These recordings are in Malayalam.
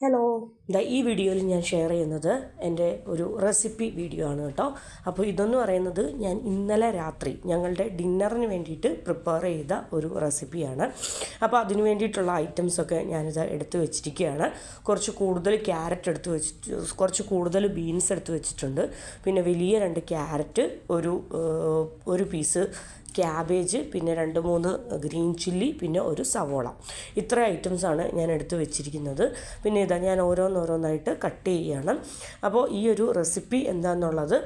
ഹലോ ഇതാ ഈ വീഡിയോയിൽ ഞാൻ ഷെയർ ചെയ്യുന്നത് എന്റെ ഒരു റെസിപ്പി വീഡിയോ ആണ് കേട്ടോ. അപ്പോൾ ഇതെന്ന് പറയുന്നത് ഞാൻ ഇന്നലെ രാത്രി ഞങ്ങളുടെ ഡിന്നറിന് വേണ്ടിയിട്ട് പ്രിപ്പയർ ചെയ്ത ഒരു റെസിപ്പിയാണ് അപ്പോൾ അതിന് വേണ്ടിയിട്ടുള്ള ഐറ്റംസൊക്കെ ഞാനിത് എടുത്തു വെച്ചിരിക്കുകയാണ്. കുറച്ച് കൂടുതൽ ക്യാരറ്റ് എടുത്ത് വെച്ചിട്ട് കുറച്ച് കൂടുതൽ ബീൻസ് എടുത്ത് വെച്ചിട്ടുണ്ട്. പിന്നെ വലിയ രണ്ട് ക്യാരറ്റ് ഒരു ഒരു പീസ് ക്യാബേജ് പിന്നെ രണ്ട് മൂന്ന് ഗ്രീൻ ചില്ലി പിന്നെ ഒരു സവോള. ഇത്ര ഐറ്റംസാണ് ഞാൻ എടുത്തു വെച്ചിരിക്കുന്നത്. പിന്നെ ഇതാ ഞാൻ ഓരോന്നോരോന്നായിട്ട് കട്ട് ചെയ്യുകയാണ് അപ്പോൾ ഈ ഒരു റെസിപ്പി എന്താണെന്നുള്ളത്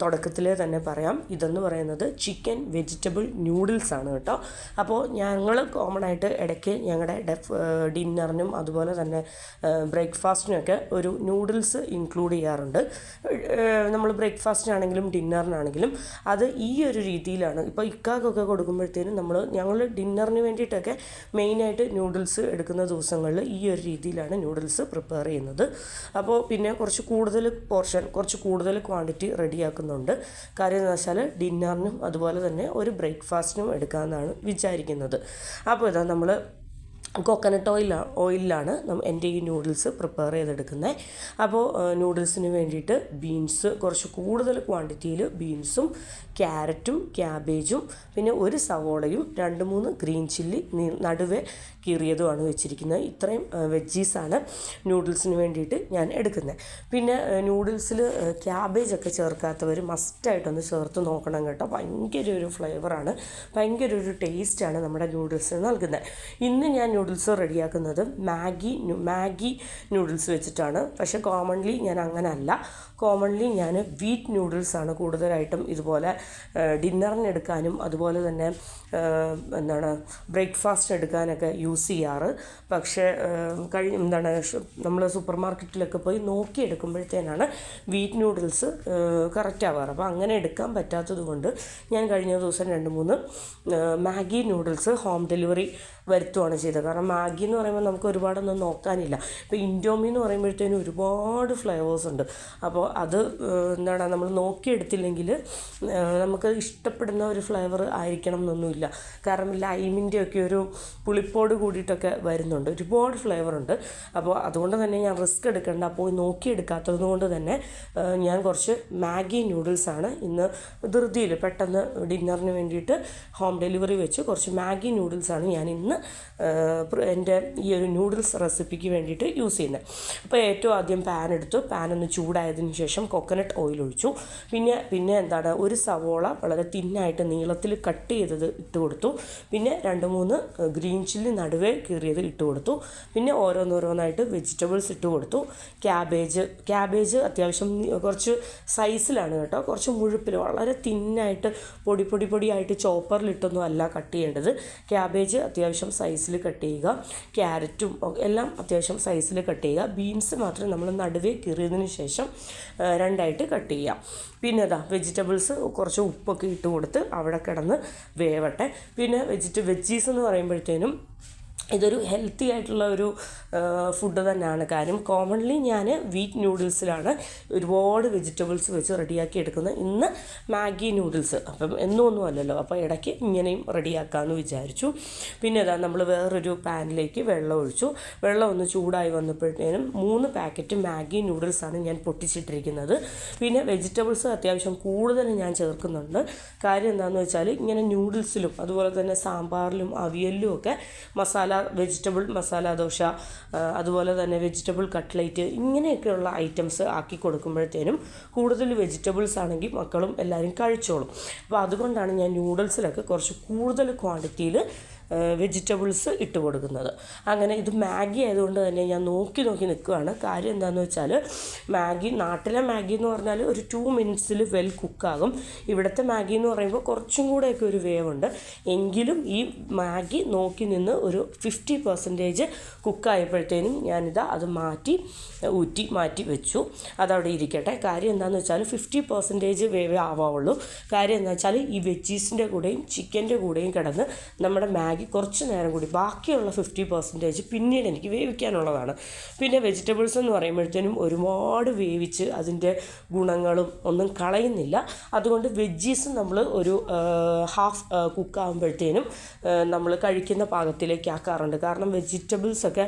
തുടക്കത്തിൽ തന്നെ പറയാം. ഇതെന്ന് പറയുന്നത് ചിക്കൻ വെജിറ്റബിൾ ന്യൂഡിൽസ് ആണ് കേട്ടോ. അപ്പോൾ ഞങ്ങൾ കോമൺ ആയിട്ട് ഇടയ്ക്ക് ഞങ്ങളുടെ ഡെഫ് ഡിന്നറിനും അതുപോലെ തന്നെ ബ്രേക്ക്ഫാസ്റ്റിനൊക്കെ ഒരു ന്യൂഡിൽസ് ഇൻക്ലൂഡ് ചെയ്യാറുണ്ട്. നമ്മൾ ബ്രേക്ക്ഫാസ്റ്റിനാണെങ്കിലും ഡിന്നറിനാണെങ്കിലും അത് ഈ ഒരു രീതിയിലാണ്. ഇപ്പോൾ ഇക്കാക്കൊക്കെ കൊടുക്കുമ്പോഴത്തേനും നമ്മൾ ഞങ്ങൾ ഡിന്നറിന് വേണ്ടിയിട്ടൊക്കെ മെയിനായിട്ട് ന്യൂഡിൽസ് എടുക്കുന്ന ദിവസങ്ങളിൽ ഈ ഒരു രീതിയിലാണ് ന്യൂഡിൽസ് പ്രിപ്പയർ ചെയ്യുന്നത്. അപ്പോൾ പിന്നെ കുറച്ച് കൂടുതൽ പോർഷൻ കുറച്ച് കൂടുതൽ ക്വാണ്ടിറ്റി റെഡിയാക്കുന്നുണ്ട്. കാര്യം എന്ന് വെച്ചാൽ ഡിന്നറിനും അതുപോലെ തന്നെ ഒരു ബ്രേക്ക്ഫാസ്റ്റിനും എടുക്കാമെന്നാണ് വിചാരിക്കുന്നത്. അപ്പോൾ ഇതാ നമ്മൾ കോക്കനട്ട് ഓയിൽ ഓയിലാണ് എന്റെ ഈ ന്യൂഡിൽസ് പ്രിപ്പയർ ചെയ്തെടുക്കുന്നത് അപ്പോൾ നൂഡിൽസിന് വേണ്ടിയിട്ട് ബീൻസ് കുറച്ച് കൂടുതൽ ക്വാണ്ടിറ്റിയിൽ ബീൻസും ക്യാരറ്റും ക്യാബേജും പിന്നെ ഒരു സവോളയും രണ്ട് മൂന്ന് ഗ്രീൻ ചില്ലി നടുവെ കീറിയതുമാണ് വെച്ചിരിക്കുന്നത്. ഇത്രയും വെജീസാണ് നൂഡിൽസിന് വേണ്ടിയിട്ട് ഞാൻ എടുക്കുന്നത്. പിന്നെ നൂഡിൽസിൽ ക്യാബേജൊക്കെ ചേർക്കാത്തവർ മസ്റ്റായിട്ടൊന്ന് ചേർത്ത് നോക്കണം കേട്ടോ. ഭയങ്കര ഒരു ഫ്ലേവറാണ്. ഭയങ്കര ഒരു ടേസ്റ്റാണ് നമ്മുടെ നൂഡിൽസിന് നൽകുന്നത്. ഇന്ന് ഞാൻ നൂഡിൽസ് റെഡിയാക്കുന്നത് മാഗി മാഗി നൂഡിൽസ് വെച്ചിട്ടാണ്. പക്ഷേ കോമൺലി ഞാൻ അങ്ങനെ അല്ല കോമൺലി ഞാൻ വീറ്റ് നൂഡിൽസാണ് കൂടുതലായിട്ടും ഇതുപോലെ ഡിന്നറിന് എടുക്കാനും അതുപോലെ തന്നെ എന്താണ് ബ്രേക്ക്ഫാസ്റ്റ് എടുക്കാനൊക്കെ യൂസ് ചെയ്യാറ്. പക്ഷേ കഴിഞ്ഞ എന്താണ് നമ്മൾ സൂപ്പർ മാർക്കറ്റിലൊക്കെ പോയി നോക്കി എടുക്കുമ്പോഴത്തേനാണ് വീറ്റ് നൂഡിൽസ് കറക്റ്റ് ആവാറ്. അപ്പോൾ അങ്ങനെ എടുക്കാൻ പറ്റാത്തത് കൊണ്ട് ഞാൻ കഴിഞ്ഞ ദിവസം രണ്ട് മൂന്ന് മാഗി നൂഡിൽസ് ഹോം ഡെലിവറി വരുത്തുകയാണ് ചെയ്തത്. കാരണം മാഗി എന്ന് പറയുമ്പോൾ നമുക്ക് ഒരുപാടൊന്നും നോക്കാനില്ല. ഇപ്പോൾ ഇൻഡോമി എന്ന് പറയുമ്പോഴത്തേനും ഒരുപാട് ഫ്ലേവേഴ്സ് ഉണ്ട്. അപ്പോൾ അത് എന്താണ് നമ്മൾ നോക്കിയെടുത്തില്ലെങ്കിൽ നമുക്ക് ഇഷ്ടപ്പെടുന്ന ഒരു ഫ്ലേവർ ആയിരിക്കണം എന്നൊന്നുമില്ല. കാരണം ലൈമിന്റെ ഒക്കെ ഒരു പുളിപ്പോട് കൂടിയിട്ടൊക്കെ വരുന്നുണ്ട്. ഒരുപാട് ഫ്ലേവർ ഉണ്ട്. അപ്പോൾ അതുകൊണ്ട് തന്നെ ഞാൻ റിസ്ക് എടുക്കേണ്ട. പോയി നോക്കിയെടുക്കാത്തത് കൊണ്ട് തന്നെ ഞാൻ കുറച്ച് മാഗി നൂഡിൽസാണ് ഇന്ന് ധൃതിയിൽ പെട്ടെന്ന് ഡിന്നറിന് വേണ്ടിയിട്ട് ഹോം ഡെലിവറി വെച്ച് കുറച്ച് മാഗി നൂഡിൽസാണ് ഞാൻ ഇന്ന് പ്ര- എന്റെ ഈ ഒരു നൂഡിൽസ് റെസിപ്പിക്ക് വേണ്ടിയിട്ട് യൂസ് ചെയ്യുന്നത് അപ്പോൾ ഏറ്റവും ആദ്യം പാൻ എടുത്തു. പാൻ ഒന്ന് ചൂടായതിന് ശേഷം കൊക്കനട്ട് ഓയിൽ ഒഴിച്ചു. പിന്നെ പിന്നെ എന്താണ് ഒരു സവോള വളരെ തിന്നായിട്ട് നീളത്തിൽ കട്ട് ചെയ്തത് ഇട്ട് കൊടുത്തു. പിന്നെ രണ്ട് മൂന്ന് ഗ്രീൻ ചില്ലി നടുവേ കീറിയത് ഇട്ട് കൊടുത്തു. പിന്നെ ഓരോന്നോരോന്നായിട്ട് വെജിറ്റബിൾസ് ഇട്ട് കൊടുത്തു. ക്യാബേജ് ക്യാബേജ് അത്യാവശ്യം കുറച്ച് സൈസിലാണ് കേട്ടോ. കുറച്ച് മുഴുപ്പിൽ വളരെ തിന്നായിട്ട് പൊടി പൊടി പൊടിയായിട്ട് ചോപ്പറിലിട്ടൊന്നും അല്ല കട്ട് ചെയ്യേണ്ടത്. ക്യാബേജ് അത്യാവശ്യം സൈസിൽ കട്ട് ചെയ്യുക. ക്യാരറ്റും എല്ലാം അത്യാവശ്യം സൈസിൽ കട്ട് ചെയ്യുക. ബീൻസ് മാത്രം നമ്മൾ നടുവേ കീറിയതിന് ശേഷം രണ്ടായിട്ട് കട്ട് ചെയ്യുക. പിന്നെ അതാ വെജിറ്റബിൾസ് കുറച്ച് ഉപ്പൊക്കെ ഇട്ട് കൊടുത്ത് അവിടെ കിടന്ന് വേവട്ടെ. പിന്നെ വെജിറ്റ വെജീസ് എന്ന് പറയുമ്പോഴത്തേനും ഇതൊരു ഹെൽത്തി ആയിട്ടുള്ള ഒരു ഫുഡ് തന്നെയാണ്. കാര്യം കോമൺലി ഞാൻ വീറ്റ് നൂഡിൽസിലാണ് ഒരുപാട് വെജിറ്റബിൾസ് വെച്ച് റെഡിയാക്കി എടുക്കുന്നത്. ഇന്ന് മാഗി ന്യൂഡിൽസ് അപ്പം എന്നും ഒന്നും അല്ലല്ലോ. അപ്പോൾ ഇടയ്ക്ക് ഇങ്ങനെയും റെഡിയാക്കാമെന്ന് വിചാരിച്ചു. പിന്നെ അതാ നമ്മൾ വേറൊരു പാനിലേക്ക് വെള്ളം ഒഴിച്ചു. വെള്ളം ഒന്ന് ചൂടായി വന്നപ്പോഴത്തേനും മൂന്ന് പാക്കറ്റ് മാഗി നൂഡിൽസാണ് ഞാൻ പൊട്ടിച്ചിട്ടിരിക്കുന്നത്. പിന്നെ വെജിറ്റബിൾസ് അത്യാവശ്യം കൂടുതൽ ഞാൻ ചേർക്കുന്നുണ്ട്. കാര്യം എന്താണെന്ന് വെച്ചാൽ ഇങ്ങനെ ന്യൂഡിൽസിലും അതുപോലെ തന്നെ സാമ്പാറിലും അവിയലിലും ഒക്കെ മസാല വെജിറ്റബിൾ മസാല ദോശ അതുപോലെ തന്നെ വെജിറ്റബിൾ കട്ട്ലേറ്റ് ഇങ്ങനെയൊക്കെയുള്ള ഐറ്റംസ് ആക്കി കൊടുക്കുമ്പോഴത്തേനും കൂടുതൽ വെജിറ്റബിൾസ് ആണെങ്കിൽ മക്കളും എല്ലാവരും കഴിച്ചോളും. അപ്പോൾ അതുകൊണ്ടാണ് ഞാൻ നൂഡിൽസിലൊക്കെ കുറച്ച് കൂടുതൽ ക്വാണ്ടിറ്റിയിൽ വെജിറ്റബിൾസ് ഇട്ട് കൊടുക്കുന്നത്. അങ്ങനെ ഇത് മാഗി ആയതുകൊണ്ട് തന്നെ ഞാൻ നോക്കി നോക്കി നിൽക്കുകയാണ് കാര്യം എന്താണെന്ന് വെച്ചാൽ മാഗി നാട്ടിലെ മാഗി എന്ന് പറഞ്ഞാൽ ഒരു ടു മിനിറ്റ്സിൽ വെൽ കുക്കാകും ഇവിടുത്തെ മാഗി എന്ന് പറയുമ്പോൾ കുറച്ചും കൂടെയൊക്കെ ഒരു വേവുണ്ട്. എങ്കിലും ഈ മാഗി നോക്കി നിന്ന് ഒരു ഫിഫ്റ്റി പെർസെന്റേജ് കുക്കായപ്പോഴത്തേനും ഞാനിതാ അത് മാറ്റി ഊറ്റി മാറ്റി വെച്ചു. അതവിടെ ഇരിക്കട്ടെ. കാര്യം എന്താണെന്ന് വെച്ചാൽ ഫിഫ്റ്റി പെർസെന്റേജ് വേവേ ആവാവുള്ളൂ. കാര്യം എന്താ വെച്ചാൽ ഈ വെജീസിന്റെ കൂടെയും ചിക്കന്റെ കൂടെയും കിടന്ന് നമ്മുടെ മാഗി കുറച്ച് നേരം കൂടി ബാക്കിയുള്ള ഫിഫ്റ്റി പെർസെന്റേജ് പിന്നീട് എനിക്ക് വേവിക്കാനുള്ളതാണ്. പിന്നെ വെജിറ്റബിൾസ് എന്ന് പറയുമ്പോഴത്തേനും ഒരുപാട് വേവിച്ച് അതിന്റെ ഗുണങ്ങളും ഒന്നും കളയുന്നില്ല. അതുകൊണ്ട് വെജ്ജീസ് നമ്മൾ ഒരു ഹാഫ് കുക്കാകുമ്പോഴത്തേനും നമ്മൾ കഴിക്കുന്ന പാകത്തിലേക്ക് ആക്കാറുണ്ട്. കാരണം വെജിറ്റബിൾസൊക്കെ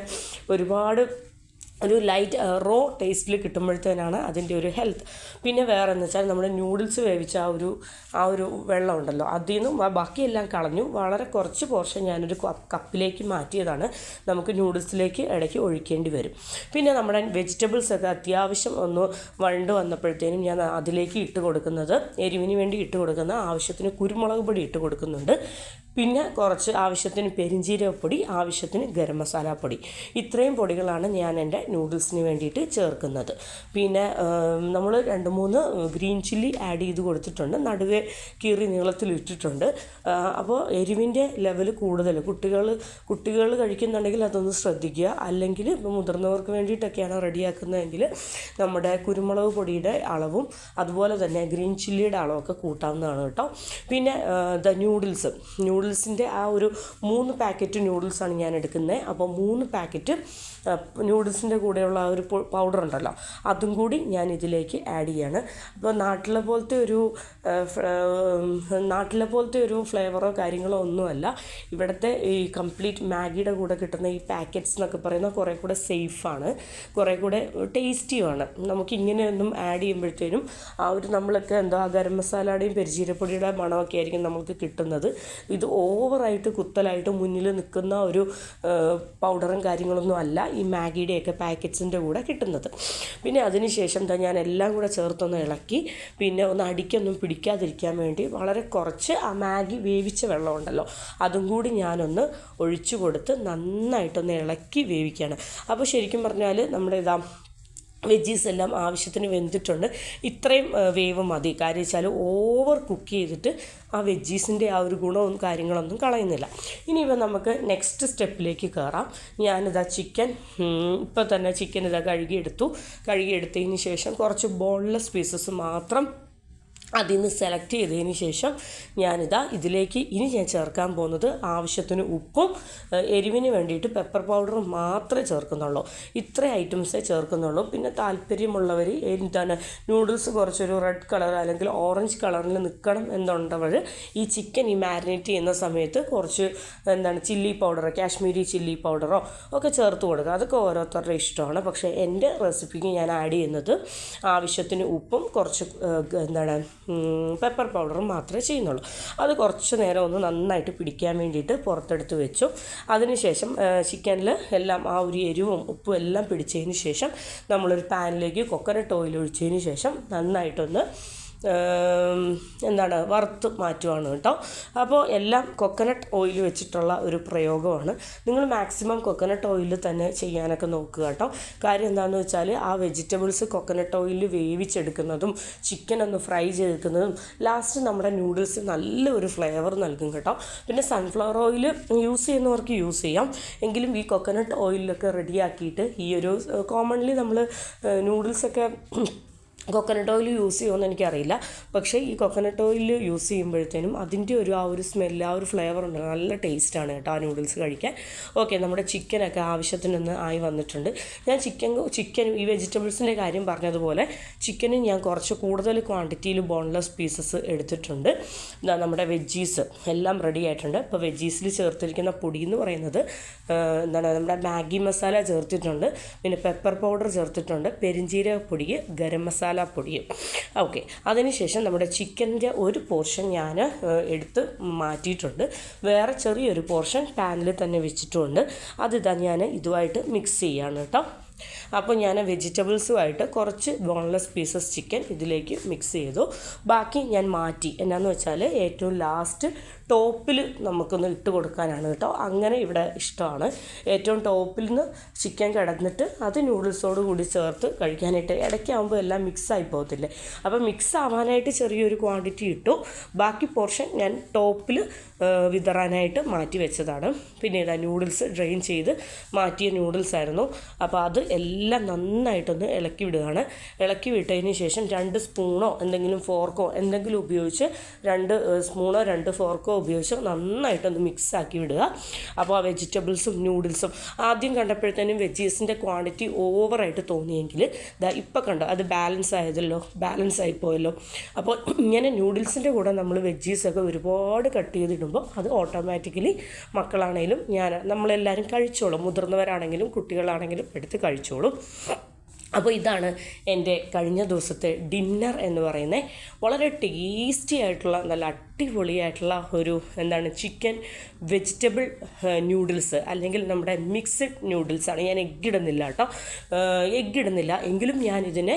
ഒരുപാട് ഒരു ലൈറ്റ് റോ ടേസ്റ്റിൽ കിട്ടുമ്പോഴത്തേനാണ് അതിന്റെ ഒരു ഹെൽത്ത് പിന്നെ വേറെ എന്ന് വെച്ചാൽ നമ്മുടെ ന്യൂഡിൽസ് വേവിച്ച ആ ഒരു ആ ഒരു വെള്ളമുണ്ടല്ലോ അതിൽ നിന്നും ബാക്കിയെല്ലാം കളഞ്ഞു. വളരെ കുറച്ച് പോർഷൻ ഞാനൊരു കപ്പ് കപ്പിലേക്ക് മാറ്റിയതാണ്. നമുക്ക് ന്യൂഡിൽസിലേക്ക് ഇടയ്ക്ക് ഒഴിക്കേണ്ടി വരും. പിന്നെ നമ്മുടെ വെജിറ്റബിൾസ് ഒക്കെ അത്യാവശ്യം ഒന്ന് വണ്ട് വന്നപ്പോഴത്തേനും ഞാൻ അതിലേക്ക് ഇട്ട് കൊടുക്കുന്നത് എരിവിന് വേണ്ടി ഇട്ട് കൊടുക്കുന്ന ആവശ്യത്തിന് കുരുമുളക് പൊടി ഇട്ട് കൊടുക്കുന്നുണ്ട്. പിന്നെ കുറച്ച് ആവശ്യത്തിന് പെരിഞ്ജീരകപ്പൊടി ആവശ്യത്തിന് ഗരം മസാലപ്പൊടി പൊടി. ഇത്രയും പൊടികളാണ് ഞാൻ എന്റെ നൂഡിൽസിന് വേണ്ടിയിട്ട് ചേർക്കുന്നത്. പിന്നെ നമ്മൾ രണ്ട് മൂന്ന് ഗ്രീൻ ചില്ലി ആഡ് ചെയ്ത് കൊടുത്തിട്ടുണ്ട്. നടുവേ കീറി നീളത്തിൽ ഇട്ടിട്ടുണ്ട്. അപ്പോൾ എരിവിന്റെ ലെവൽ കൂടുതൽ കുട്ടികൾ കുട്ടികൾ കഴിക്കുന്നുണ്ടെങ്കിൽ അതൊന്ന് ശ്രദ്ധിക്കുക. അല്ലെങ്കിൽ മുതിർന്നവർക്ക് വേണ്ടിയിട്ടൊക്കെയാണ് റെഡിയാക്കുന്നതെങ്കിൽ നമ്മുടെ കുരുമുളക് പൊടിയുടെ അളവും അതുപോലെ തന്നെ ഗ്രീൻ ചില്ലിയുടെ അളവൊക്കെ കൂട്ടാവുന്നതാണ് കേട്ടോ. പിന്നെ ദ നൂഡിൽസ് നൂഡിൽസിന്റെ ആ ഒരു മൂന്ന് പാക്കറ്റ് നൂഡിൽസാണ് ഞാൻ എടുക്കുന്നത്. അപ്പോൾ മൂന്ന് പാക്കറ്റ് നൂഡിൽസിന്റെ കൂടെയുള്ള ആ ഒരു പൗഡർ ഉണ്ടല്ലോ അതും കൂടി ഞാൻ ഇതിലേക്ക് ആഡ് ചെയ്യാണ്. അപ്പോൾ നാട്ടിലെ പോലത്തെ ഒരു നാട്ടിലെ പോലത്തെ ഒരു ഫ്ലേവറോ കാര്യങ്ങളോ ഒന്നുമല്ല. ഇവിടുത്തെ ഈ കംപ്ലീറ്റ് മാഗിയുടെ കൂടെ കിട്ടുന്ന ഈ പാക്കറ്റ്സ് എന്നൊക്കെ പറയുന്ന കുറേ കൂടെ സേഫാണ് കുറേ കൂടെ ടേസ്റ്റിയുമാണ് നമുക്ക് ഇങ്ങനെയൊന്നും ആഡ് ചെയ്യുമ്പോഴത്തേനും ആ ഒരു നമ്മളൊക്കെ എന്താ ഗരം മസാലയുടെയും പെരിചീരപ്പൊടിയുടെ മണമൊക്കെ ആയിരിക്കും നമുക്ക് കിട്ടുന്നത്. ഇത് ഓവറായിട്ട് കുത്തലായിട്ട് മുന്നിൽ നിൽക്കുന്ന ഒരു പൗഡറും കാര്യങ്ങളൊന്നും അല്ല ഈ മാഗിയുടെയൊക്കെ പാക്കറ്റ്സിന്റെ കൂടെ കിട്ടുന്നത്. പിന്നെ അതിനുശേഷം എന്താ ഞാൻ എല്ലാം കൂടെ ചേർത്തൊന്ന് ഇളക്കി പിന്നെ ഒന്ന് അടിക്കൊന്നും പിടിക്കാതിരിക്കാൻ വേണ്ടി വളരെ കുറച്ച് ആ മാഗി വേവിച്ച വെള്ളമുണ്ടല്ലോ അതും കൂടി ഞാനൊന്ന് ഒഴിച്ചു കൊടുത്ത് നന്നായിട്ടൊന്ന് ഇളക്കി വേവിക്കുകയാണ്. അപ്പോൾ ശരിക്കും പറഞ്ഞാൽ നമ്മുടെ ഇതാ വെജീസ് എല്ലാം ആവശ്യത്തിന് വെന്തിട്ടുണ്ട്. ഇത്രയും വേവ് മതി. കാര്യം വെച്ചാൽ ഓവർ കുക്ക് ചെയ്തിട്ട് ആ വെജീസിന്റെ ആ ഒരു ഗുണവും കാര്യങ്ങളൊന്നും കളയുന്നില്ല. ഇനിയിപ്പോൾ നമുക്ക് നെക്സ്റ്റ് സ്റ്റെപ്പിലേക്ക് കയറാം ഞാനിതാ ചിക്കൻ ഇപ്പോൾ തന്നെ ചിക്കൻ ഇതാ കഴുകിയെടുത്തു. കഴുകിയെടുത്തതിന് ശേഷം കുറച്ച് ബോൺലെസ് പീസസ് മാത്രം അതിൽ നിന്ന് സെലക്ട് ചെയ്തതിന് ശേഷം ഞാനിതാ ഇതിലേക്ക് ഇനി ഞാൻ ചേർക്കാൻ പോകുന്നത് ആവശ്യത്തിന് ഉപ്പും എരിവിന് വേണ്ടിയിട്ട് പെപ്പർ പൗഡറും മാത്രമേ ചേർക്കുന്നുള്ളൂ. ഇത്ര ഐറ്റംസേ ചേർക്കുന്നുള്ളൂ. പിന്നെ താല്പര്യമുള്ളവർ എന്താണ് നൂഡിൽസ് കുറച്ചൊരു റെഡ് കളർ അല്ലെങ്കിൽ ഓറഞ്ച് കളറിൽ നിൽക്കണം എന്നുണ്ടവർ ഈ ചിക്കൻ ഈ മാരിനേറ്റ് ചെയ്യുന്ന സമയത്ത് കുറച്ച് എന്താണ് ചില്ലി പൗഡറോ കാശ്മീരി ചില്ലി പൗഡറോ ഒക്കെ ചേർത്ത് കൊടുക്കുക. അതൊക്കെ ഓരോരുത്തരുടെ ഇഷ്ടമാണ്. പക്ഷേ എന്റെ റെസിപ്പിക്ക് ഞാൻ ആഡ് ചെയ്യുന്നത് ആവശ്യത്തിന് ഉപ്പും കുറച്ച് എന്താണ് പെപ്പർ പൗഡറും മാത്രമേ ചെയ്യുന്നുള്ളൂ. അത് കുറച്ച് നേരം ഒന്ന് നന്നായിട്ട് പിടിക്കാൻ വേണ്ടിയിട്ട് പുറത്തെടുത്ത് വെച്ചു. അതിനുശേഷം ചിക്കനിൽ എല്ലാം ആ ഒരു എരിവും ഉപ്പും എല്ലാം പിടിച്ചതിന് ശേഷം നമ്മളൊരു പാനിലേക്ക് കൊക്കനട്ട് ഓയിൽ ഒഴിച്ചതിന് ശേഷം നന്നായിട്ടൊന്ന് എന്താണ് വറുത്ത് മാറ്റുവാണ് കേട്ടോ. അപ്പോൾ എല്ലാം കൊക്കനട്ട് ഓയിൽ വെച്ചിട്ടുള്ള ഒരു പ്രയോഗമാണ്. നിങ്ങൾ മാക്സിമം കൊക്കനട്ട് ഓയിൽ തന്നെ ചെയ്യാനൊക്കെ നോക്കുക കേട്ടോ. കാര്യം എന്താണെന്ന് വെച്ചാൽ ആ വെജിറ്റബിൾസ് കൊക്കനട്ട് ഓയിൽ വേവിച്ചെടുക്കുന്നതും ചിക്കൻ ഒന്ന് ഫ്രൈ ചെയ്തെടുക്കുന്നതും ലാസ്റ്റ് നമ്മുടെ നൂഡിൽസ് നല്ലൊരു ഫ്ലേവർ നൽകും കേട്ടോ. പിന്നെ സൺഫ്ലവർ ഓയിൽ യൂസ് ചെയ്യുന്നവർക്ക് യൂസ് ചെയ്യാം. എങ്കിലും ഈ കൊക്കനട്ട് ഓയിലൊക്കെ റെഡിയാക്കിയിട്ട് ഈ ഒരു കോമൺലി നമ്മൾ നൂഡിൽസൊക്കെ കൊക്കനട്ട് ഓയിൽ യൂസ് ചെയ്യുമെന്ന് എനിക്കറിയില്ല. പക്ഷേ ഈ കൊക്കനട്ട് ഓയിൽ യൂസ് ചെയ്യുമ്പോഴത്തേനും അതിന്റെ ഒരു ആ ഒരു സ്മെല്ല് ആ ഒരു ഫ്ലേവർ ഉണ്ട്. നല്ല ടേസ്റ്റാണ് കേട്ടോ ആ നൂഡിൽസ് കഴിക്കാൻ. ഓക്കെ നമ്മുടെ ചിക്കനൊക്കെ ആവശ്യത്തിനൊന്ന് ആയി വന്നിട്ടുണ്ട്. ഞാൻ ചിക്കൻ ചിക്കൻ ഈ വെജിറ്റബിൾസിന്റെ കാര്യം പറഞ്ഞതുപോലെ ചിക്കനും ഞാൻ കുറച്ച് കൂടുതൽ ക്വാണ്ടിറ്റിയിൽ ബോൺലെസ് പീസസ് എടുത്തിട്ടുണ്ട്. നമ്മുടെ വെജീസ് എല്ലാം റെഡി ആയിട്ടുണ്ട്. ഇപ്പോൾ വെജീസിൽ ചേർത്തിരിക്കുന്ന പൊടി എന്ന് പറയുന്നത് എന്താണ് നമ്മുടെ മാഗി മസാല ചേർത്തിട്ടുണ്ട്. പിന്നെ പെപ്പർ പൗഡർ ചേർത്തിട്ടുണ്ട്. പെരിഞ്ചീരക പൊടി ഗരം മസാല മസാലപ്പൊടിയും. ഓക്കെ അതിനുശേഷം നമ്മുടെ ചിക്കന്റെ ഒരു പോർഷൻ ഞാൻ എടുത്ത് മാറ്റിയിട്ടുണ്ട്. വേറെ ചെറിയൊരു പോർഷൻ പാനിൽ തന്നെ വെച്ചിട്ടുണ്ട്. അതിതാ ഞാൻ ഇതുമായിട്ട് മിക്സ് ചെയ്യാണ് കേട്ടോ അപ്പോൾ ഞാൻ വെജിറ്റബിൾസുമായിട്ട് കുറച്ച് ബോൺലെസ് പീസസ് ചിക്കൻ ഇതിലേക്ക് മിക്സ് ചെയ്തു. ബാക്കി ഞാൻ മാറ്റി. എന്നാന്ന് വെച്ചാൽ ഏറ്റവും ലാസ്റ്റ് ടോപ്പിൽ നമുക്കൊന്ന് ഇട്ട് കൊടുക്കാനാണ് കേട്ടോ. അങ്ങനെ ഇവിടെ ഇഷ്ടമാണ്. ഏറ്റവും ടോപ്പിൽ നിന്ന് ചിക്കൻ കിടന്നിട്ട് അത് നൂഡിൽസോട് കൂടി ചേർത്ത് കഴിക്കാനായിട്ട് ഇടയ്ക്കാകുമ്പോൾ എല്ലാം മിക്സ് ആയി പോകത്തില്ലേ? അപ്പോൾ മിക്സ് ആവാനായിട്ട് ചെറിയൊരു ക്വാണ്ടിറ്റി ഇട്ടു. ബാക്കി പോർഷൻ ഞാൻ ടോപ്പിൽ വിതറാനായിട്ട് മാറ്റി വെച്ചതാണ്. പിന്നെ ഇതാ നൂഡിൽസ് ഡ്രെയിൻ ചെയ്ത് മാറ്റിയ നൂഡിൽസ് ആയിരുന്നു അപ്പോൾ അത് എല്ലാം നന്നായിട്ടൊന്ന് ഇളക്കി വിടുകയാണ്. ഇളക്കി വിട്ടതിന് ശേഷം രണ്ട് സ്പൂണോ എന്തെങ്കിലും ഫോർക്കോ എന്തെങ്കിലും ഉപയോഗിച്ച് രണ്ട് സ്പൂണോ രണ്ട് ഫോർക്കോ ഉപയോഗിച്ച് നന്നായിട്ടൊന്ന് മിക്സ് ആക്കി വിടുക. അപ്പോൾ ആ വെജിറ്റബിൾസും നൂഡിൽസും ആദ്യം കണ്ടപ്പോഴത്തേനും വെജീസിന്റെ ക്വാണ്ടിറ്റി ഓവറായിട്ട് തോന്നിയെങ്കിൽ ദാ ഇപ്പം കണ്ടോ അത് ബാലൻസ് ആയതല്ലോ ബാലൻസ് ആയിപ്പോയല്ലോ അപ്പോൾ ഇങ്ങനെ നൂഡിൽസിന്റെ കൂടെ നമ്മൾ വെജീസൊക്കെ ഒരുപാട് കട്ട് ചെയ്തിടുമ്പോൾ അത് ഓട്ടോമാറ്റിക്കലി മക്കളാണെങ്കിലും ഞാൻ നമ്മളെല്ലാവരും കഴിച്ചോളും. മുതിർന്നവരാണെങ്കിലും കുട്ടികളാണെങ്കിലും എടുത്ത് കഴിച്ചോളും. അപ്പോൾ ഇതാണ് എന്റെ കഴിഞ്ഞ ദിവസത്തെ ഡിന്നർ എന്ന് പറയുന്നത് വളരെ ടേസ്റ്റി ആയിട്ടുള്ള നല്ല അടിപൊളിയായിട്ടുള്ള ഒരു എന്താണ് ചിക്കൻ വെജിറ്റബിൾ ന്യൂഡിൽസ് അല്ലെങ്കിൽ നമ്മുടെ മിക്സഡ് ന്യൂഡിൽസാണ്. ഞാൻ എഗ്ഗ് ഇടുന്നില്ല കേട്ടോ. എഗ്ഗ് ഇടുന്നില്ല. എങ്കിലും ഞാൻ ഇതിനെ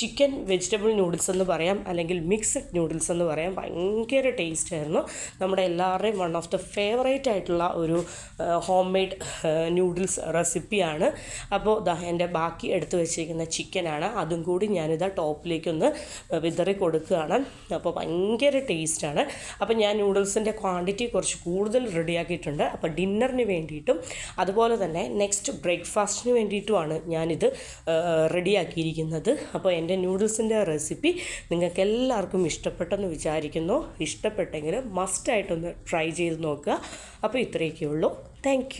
ചിക്കൻ വെജിറ്റബിൾ ന്യൂഡിൽസ് എന്ന് പറയാം അല്ലെങ്കിൽ മിക്സഡ് ന്യൂഡിൽസ് എന്ന് പറയാം. ഭയങ്കര ടേസ്റ്റ് ആയിരുന്നു. നമ്മുടെ എല്ലാവരുടെയും വൺ ഓഫ് ദ ഫേവറേറ്റ് ആയിട്ടുള്ള ഒരു ഹോം മെയ്ഡ് ന്യൂഡിൽസ് റെസിപ്പിയാണ്. അപ്പോൾ ദാ എന്റെ ബാക്കി എടുത്തു വെച്ചിരിക്കുന്ന ചിക്കനാണ്. അതും കൂടി ഞാനിതാ ടോപ്പിലേക്കൊന്ന് വിതറി കൊടുക്കുകയാണ് അപ്പോൾ ഭയങ്കര ടേസ്റ്റാണ് അപ്പോൾ ഞാൻ നൂഡിൽസിന്റെ ക്വാണ്ടിറ്റി കുറച്ച് കൂടുതൽ റെഡിയാക്കിയിട്ടുണ്ട് അപ്പോൾ ഡിന്നറിന് വേണ്ടിയിട്ടും അതുപോലെ തന്നെ നെക്സ്റ്റ് ബ്രേക്ക്ഫാസ്റ്റിന് വേണ്ടിയിട്ടുമാണ് ഞാനിത് റെഡിയാക്കിയിരിക്കുന്നത് അപ്പോൾ എന്റെ നൂഡിൽസിന്റെ റെസിപ്പി നിങ്ങൾക്ക് എല്ലാവർക്കും ഇഷ്ടപ്പെട്ടെന്ന് വിചാരിക്കുന്നു. ഇഷ്ടപ്പെട്ടെങ്കിൽ മസ്റ്റായിട്ടൊന്ന് ട്രൈ ചെയ്ത് നോക്കുക. അപ്പോൾ ഇത്രയൊക്കെ ഉള്ളൂ താങ്ക്